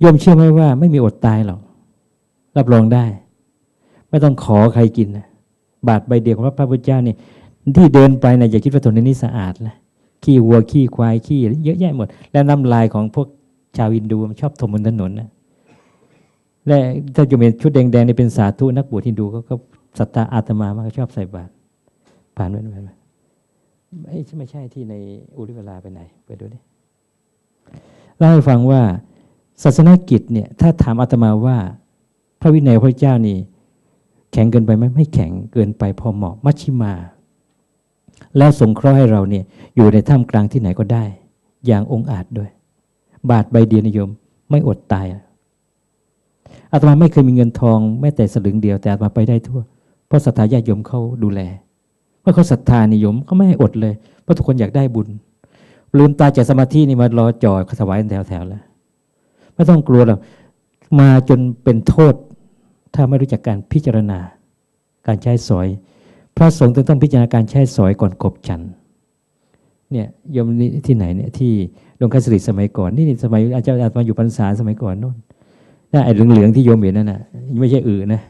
โยมเชื่อไหมว่าไม่มีอดตายหรอก รับรองได้ ไม่ต้องขอใครกินนะบาทใบเดียวของพระพุทธเจ้านี่ที่เดินไปนะอย่าคิดว่าถนนนี้สะอาดนะขี้วัวขี้ควายขี้เยอะแยะหมด แล้วน้ำลายของพวกชาวอินดูมันชอบถมบนถนนนะและถ้าจะเป็นชุดแดงๆนี่เป็นสาธุนักบวชฮินดูเขาก็ศรัทธาอาตมามากชอบใส่บาตรผ่านไปไหมไม่ไม่ใช่ที่ในอุริเวลาไปไหน ไปดูดิเล่าให้ฟังว่า ศาสนกิจเนี่ยถ้าถามอาตมาว่า พระวินัยพระเจ้านี่ แข็งเกินไปไหมไม่แข็งเกินไปพอเหมาะมัชชิมา แล้วสงเคราะห์ให้เราเนี่ยอยู่ในท่ามกลางที่ไหนก็ได้ อย่างองอาจด้วย บาทใบเดียวนิยม ไม่อดตายอาตมาไม่เคยมีเงินทองแม้แต่สลึงเดียวแต่อาตมาไปได้ทั่ว เพราะศรัทธาญาติโยมเขาดูแลเมื่อเขาศรัทธานิยมเขาไม่ให้อดเลยเพราะทุกคนอยากได้บุญลืมตาจากสมาธินี่มารอจอดถวายแถวๆแล้ว ไม่ต้องกลัวหรอกมาจนเป็นโทษ ถ้าไม่รู้จักการพิจารณา การใช้สอย พระสงฆ์ต้องพิจารณาการใช้สอยก่อนกบฉันเนี่ยโยมนี่ที่ไหนเนี่ยที่หลวงคัสริสมัยก่อนนี่สมัยอาจารย์อาจมาอยู่พรรษาสมัยก่อนโน่นน่าไอ้เหลืองๆที่โยมเห็นนั่นน่ะไม่ใช่อื่นนะ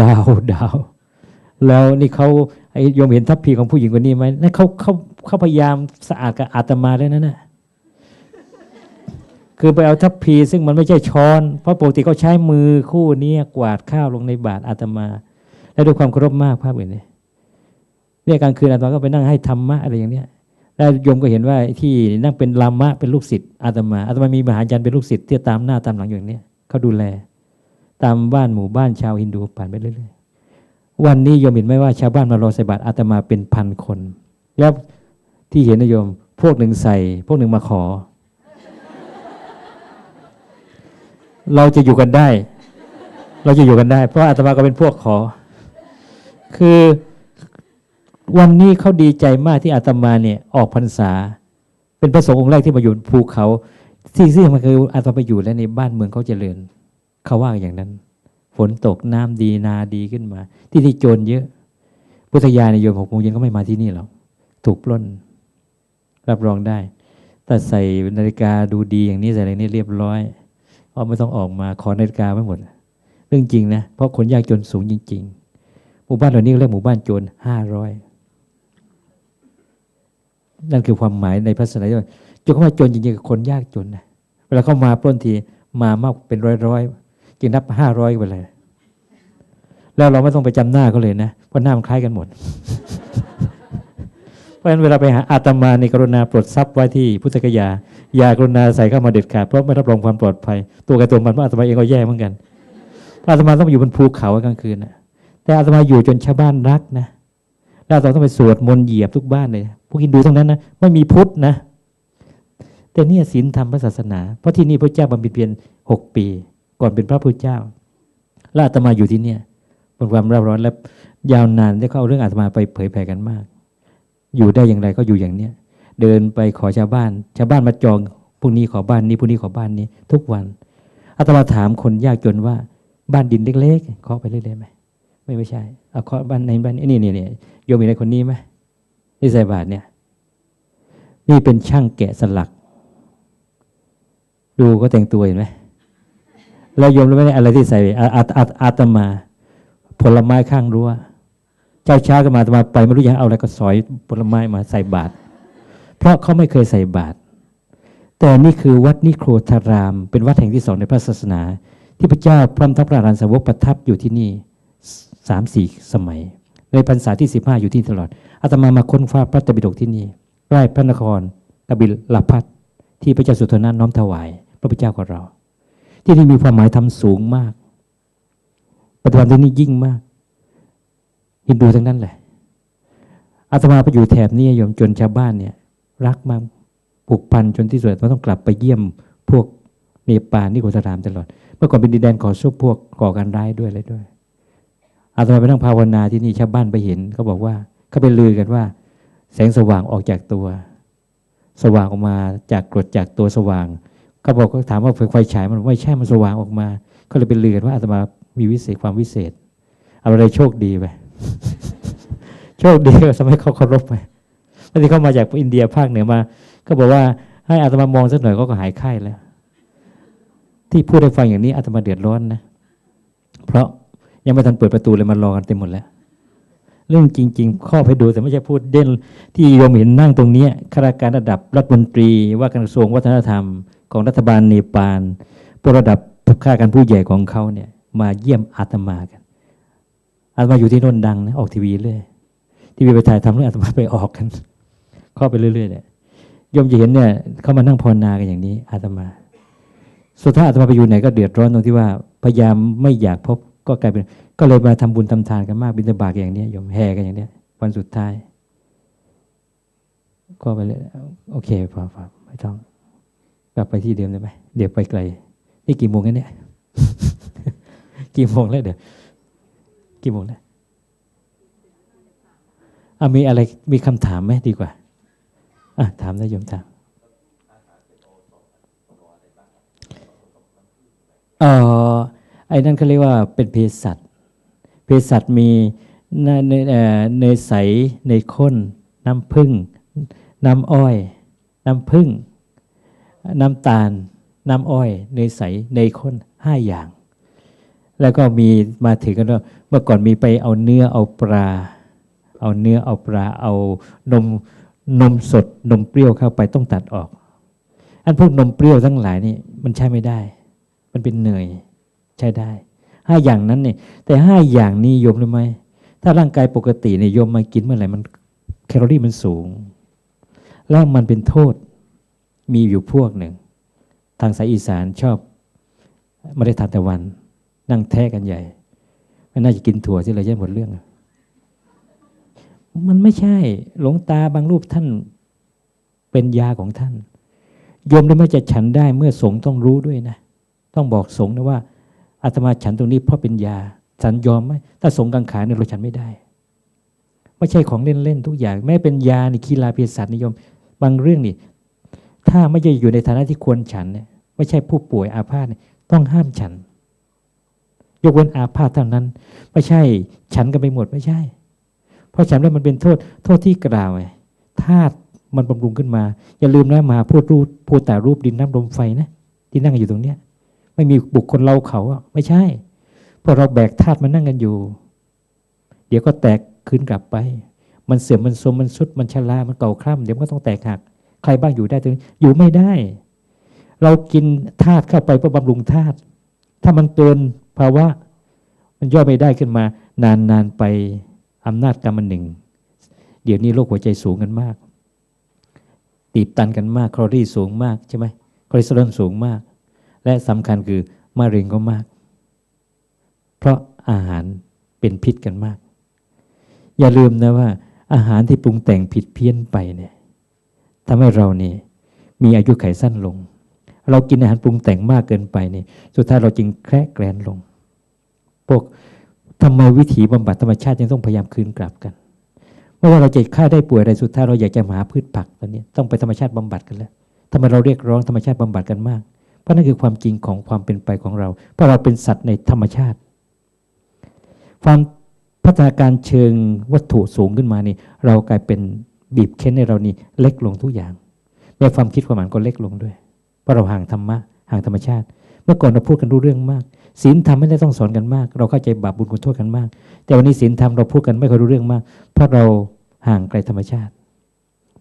ดาวดาว แล้วนี่เขาไอ้โยมเห็นทัพพีของผู้หญิงคนนี้ไหมนั่นเขาเขาเขาพยายามสะอาดกับอาตมาแล้วนั่นน่ะ คือไปเอาทัพพีซึ่งมันไม่ใช่ช้อน เพราะปกติเขาใช้มือคู่นี้กวาดข้าวลงในบาตรอาตมา และด้วยความเคารพมากภาพอื่นเนี่ยเนี่ยกลางคืนอาตมาก็ไปนั่งให้ธรรมะอะไรอย่างเนี้ยแล้วโยมก็เห็นว่าที่นั่งเป็นลามะเป็นลูกศิษย์อาตมาอาตมามีมหาจันเป็นลูกศิษย์ที่ตามหน้าตามหลังอย่างเนี้ยเขาดูแล ตามบ้านหมู่บ้านชาวฮินดูผ่านไปเรื่อยๆวันนี้โยมเห็นไหมว่าชาวบ้านมารอใส่บาตรอาตมาเป็นพันคน แล้วที่เห็นนะโยม พวกหนึ่งใส่ พวกหนึ่งมาขอ เราจะอยู่กันได้ เราจะอยู่กันได้ เพราะอาตมาก็เป็นพวกขอ คือวันนี้เขาดีใจมากที่อาตมาเนี่ยออกพรรษา เป็นพระสงฆ์องค์แรกที่มาอยู่ภูเขา ที่ซึ่งมันคืออาตมาไปอยู่แล้วในบ้านเมืองเขาเจริญเขาว่าอย่างนั้น ฝนตกน้ำดีนาดีขึ้นมา ที่ที่โจรเยอะ พุทธยาในโยมหกโมงเย็นก็ไม่มาที่นี่หรอกถูกปล้น รับรองได้แต่ใส่นาฬิกาดูดีอย่างนี้ใส่อะไรนี่เรียบร้อย เพราะไม่ต้องออกมาขอนาฬิกาไม่หมด เรื่องจริงนะ เพราะคนยากจนสูงจริง ๆ หมู่บ้านเหล่านี้เรียกหมู่บ้านจรห้าร้อยนั่นคือความหมายในพระศาสนาจนเขาว่าจนจริงๆคนยากจนนะเวลาเขามาปล้นทีมามากเป็นร้อยๆกินนับห้าร้อยไปเลยแล้วเราไม่ต้องไปจำหน้าเขาเลยนะเพราะหน้ามันคล้ายกันหมด เพราะฉะนั้นเวลาไปหาอาตมาในกรุณาปลดทรัพย์ไว้ที่พุทธกยา อย่ากรุณาใส่เข้ามาเด็ดขาดเพราะไม่รับรองความปลอดภัย ตัวกับตัวมันเพราะอาตมาเองก็แย่เหมือนกันอาตมาต้องอยู่บนภูเขากลางคืนนะแต่อาตมาอยู่จนชาวบ้านรักนะแล้วเราต้องไปสวดมนต์เหยียบทุกบ้านเลยพวกฮินดูทั้งนั้นนะไม่มีพุทธนะแต่เนี่ยศีลธรรมพระศาสนา เพราะที่นี่พระเจ้าบำเพ็ญเพียรหกปี ก่อนเป็นพระพุทธเจ้าแล้วอาตมาอยู่ที่เนี่ยบนความรับร้อนและยาวนานได้เข้าเรื่องอาตมาไปเผยแผ่กันมาก อยู่ได้อย่างไรก็อยู่อย่างเนี้ยเดินไปขอชาวบ้าน ชาวบ้านมาจองพวกนี้ขอบ้านนี้พวกนี้ขอบ้านนี้ ทุกวันอาตมาถามคนยากจนว่า บ้านดินเล็กๆเคาะไปเรื่อยๆไหมไม่ไม่ใช่เอาเคาะบ้านในบ้านนี่นี่นี่โยมมีในคนนี้ไหมที่ใส่บาทเนี่ย นี่เป็นช่างแกะสลัก ดูก็แต่งตัวเห็นไหมแล้วโยมรู้ไหมอะไรที่ใส่อาอาอาอาตมา ผลไม้ข้างรั้ว เช้าช้าก็มาตมาไปไม่รู้จะเอาอะไรก็สอยผลไม้มาใส่บาตรเพราะเขาไม่เคยใส่บาตรแต่นี่คือวัดนิโครธาราม เป็นวัดแห่งที่สองในพระศาสนา ที่พระเจ้าพระทัพพระรานสาวกประทับอยู่ที่นี่สามสี่สมัย ในพรรษาที่สิบห้าอยู่ที่ตลอดอาตมามาค้นคว้าพระตบิดกที่นี่ใกล้พระนครกบิลพัทที่พระเจ้าสุโธนะน้อมถวาย พระพุทธเจ้าของเรา ที่นี่มีความหมายทำสูงมากปฏิบัติที่นี่ยิ่งมาก ฮินดูทั้งนั้นแหละอาตมาไปอยู่แถบนี้โยมจนชาวบ้านเนี่ย รักมากผูกพันจนที่สุดเราต้องกลับไปเยี่ยมพวกเนปาลนิโคตรามตลอด เมื่อก่อนเป็นดินแดนก่อสู้พวกก่อการร้ายด้วยอะไรด้วย อาตมาไปนั่งภาวนาที่นี่ชาวบ้านไปเห็นเขาบอกว่าเขาไปลือกันว่า แสงสว่างออกจากตัว สว่างออกมาจากกรดจากตัวสว่างเขาบอกเขาถามว่าไฟฉายมันไม่ใช่มันสว่างออกมา ก็เลยไปลือกันว่าอาตมามีวิเศษความวิเศษอะไรโชคดีไป โชคดีสมัยเขาเคารพไปแล้วที่เขามาจากอินเดียภาคเหนือมา ก็บอกว่าให้อาตมามองสักหน่อยเขาก็หายไข้แล้ว ที่พูดให้ฟังอย่างนี้อาตมาเดือดร้อนนะ เพราะยังไม่ทันเปิดประตูเลยมารอกันเต็มหมดแล้ว เรื่องจริง ๆ ข้อให้ดูแต่ไม่ใช่พูดเด่น ที่โยมเห็นนั่งตรงนี้ข้าราชการระดับรัฐมนตรี ว่าการกระทรวงวัฒนธรรม ของรัฐบาลเนปาลพวกระดับข้าราการผู้ใหญ่ของเขาเนี่ย มาเยี่ยมอาตมากัน อาตมาอยู่ที่น่นดังนะออกทีวีเรื่อยทีวีไปถ่ายทำเรื่องอาตมาไปออกกันเข้าไปเรื่อยๆเนี่ยโยมจะเห็นเนี่ยเขามานั่งภาวนากันอย่างนี้ อาตมาสุดท้ายอาตมาไปอยู่ไหนก็เดือดร้อนตรงที่ว่าพยายามไม่อยากพบก็กลายเป็น ก็เลยมาทำบุญทำทานกันมากบิณฑบาตกันอย่างเนี้ยโยมแห่กันอย่างเนี้ยวันสุดท้าย ก็ไปเลยโอเคพอพอไม่ต้อง กลับไปที่เดิมได้ไหมเดี๋ยวไปไกล นี่กี่โมงกันเนี่ย กี่โมงแล้วเดี๋ยว กี่โมงแล้วอะมีอะไรมีคำถามไหมดีกว่าอะถามได้โยมถามเออไอ้นั่นเขาเรียกว่าเป็นเภสัชเภสัชมีเนยเนยเอ่อเนยใสเนยข้น น้ำผึ้งน้ำอ้อย น้ำผึ้งน้ำตาล น้ำอ้อย เนยใสเนยข้นห้าอย่าง แล้วก็มีมาถึงกันว่าเมื่อก่อนมีไปเอาเนื้อเอาปลา เอาเนื้อเอาปลาเอานมนมสดนมเปรี้ยวเข้าไปต้องตัดออก อันพวกนมเปรี้ยวทั้งหลายนี่มันใช้ไม่ได้ มันเป็นเนยใช้ได้ห้าอย่างนั้นเนี่ยแต่ห้าอย่างนี้โยมรู้ไหมถ้าร่างกายปกติเนี่ยโยมมากินเมื่อไหร่มันแคลอรี่มันสูง แล้วมันเป็นโทษมีอยู่พวกหนึ่ง ทางสายอีสานชอบไม่ได้ทานตะวัน นั่งแท้กันใหญ่ไม่น่าจะกินถั่วสิเลยจะหมดเรื่อง มันไม่ใช่ หลวงตาบางรูปท่านเป็นยาของท่านโยมได้ไม่จะฉันได้เมื่อสงต้องรู้ด้วยนะ ต้องบอกสงนะว่าอาตมาฉันตรงนี้เพราะเป็นยา ฉันยอมไหมถ้าสงกังขาเนี่ยเราฉันไม่ได้ ไม่ใช่ของเล่นๆทุกอย่าง แม้เป็นยาในคีลาเภสัชนิยม บางเรื่องนี่ ถ้าไม่ใช่อยู่ในฐานะที่ควรฉันเนี่ยไม่ใช่ผู้ป่วยอาพาธต้องห้ามฉัน ยกเว้นอาพาธเท่านั้น ไม่ใช่ ฉันกันไปหมดไม่ใช่ เพราะฉันแล้วมันเป็นโทษโทษที่กล่าวไงธาตุมันบำรุงขึ้นมา อย่าลืมนะมาพูดรูปพูดแต่รูปดินน้ำลมไฟนะที่นั่งอยู่ตรงเนี้ย ไม่มีบุคคลเราเขาอะไม่ใช่เพราะเราแบกธาตุมานั่งกันอยู่ เดี๋ยวก็แตกคืนกลับไป มันเสื่อมมันโทรมมันสุดมันชรามันเก่าคร่ำเดี๋ยวก็ต้องแตกหัก ใครบ้างอยู่ได้ตรงนี้อยู่ไม่ได้ เรากินธาตุเข้าไปเพื่อบำรุงธาตุถ้ามันเกิน ภาวะมันย่อไม่ได้ขึ้นมา นานนานไปอำนาจกรรมันหนึ่ง เดี๋ยวนี้โรคหัวใจสูงกันมาก ตีบตันกันมากแคลอรี่สูงมากใช่ไหมคอเลสเตอรอลสูงมาก และสำคัญคือมะเร็งก็มาก เพราะอาหารเป็นพิษกันมาก อย่าลืมนะว่า อาหารที่ปรุงแต่งผิดเพี้ยนไปเนี่ยทำให้เรานี่มีอายุไขสั้นลง เรากินอาหารปรุงแต่งมากเกินไปนี่สุดท้ายเราจึงแคระแกรนลง พวกทำไมวิถีบำบัดธรรมชาติยังต้องพยายามคืนกลับกันไม่ว่าเราเจะฆ่าได้ป่วยอะไรสุดท้ายเราอยากจะหาพืชผักตอนนี้ต้องไปธรรมชาติบำบัดกันแล้วทำไมเราเรียกร้องธรรมชาติบำบัดกันมาก เพราะนั่นคือความจริงของความเป็นไปของเรา เพราะเราเป็นสัตว์ในธรรมชาติ ความพัฒนาการเชิงวัตถุสูงขึ้นมานี่ เรากลายเป็นบีบเค้นในเรานี่เล็กลงทุกอย่างในความคิดความอ่านก็เล็กลงด้วย เพราะเราห่างธรรมะห่างธรรมชาติ เมื่อก่อนเราพูดกันรู้เรื่องมากศีลธรรมไม่ได้ต้องสอนกันมาก เราเข้าใจบาปบุญคุณโทษกันมาก แต่วันนี้ศีลธรรมเราพูดกันไม่ค่อยรู้เรื่องมาก เพราะเราห่างไกลธรรมชาติ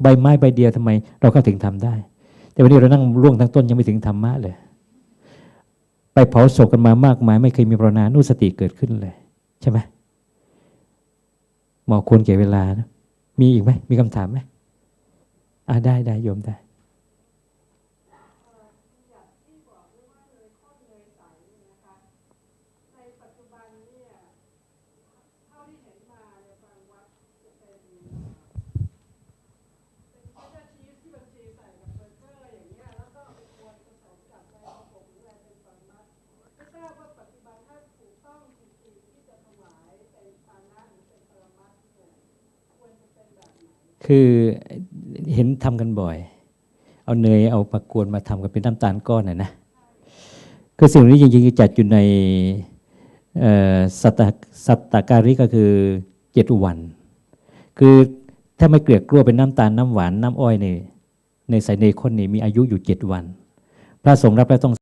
ใบไม้ใบเดียวทำไม เราเข้าถึงธรรมได้ แต่วันนี้เรานั่งร่วงทั้งต้นยังไม่ถึงธรรมะเลย ไปเผาศพกันมามากมาย ไม่เคยมีปรณานุสติเกิดขึ้นเลย ใช่ไหมหมอควรเก็บเวลานะมีอีกไหมมีคำถามไหมอ่าได้ได้โยมได้ คือเห็นทำกันบ่อย เอาเนยเอาปากกวนมาทำกันเป็นน้ำตาลก้อนน่ะนะคือสิ่งนี้จริงๆจัดอยู่ในสัตสัตตการิก็คือเจ็ดวัน คือถ้าไม่เกลือกกลัวเป็นน้ำตาลน้ำหวานน้ำอ้อยเนี่ยในใส่เนยข้นนี่มีอายุอยู่เจ็ดวัน พระสงฆ์รับแล้วต้อง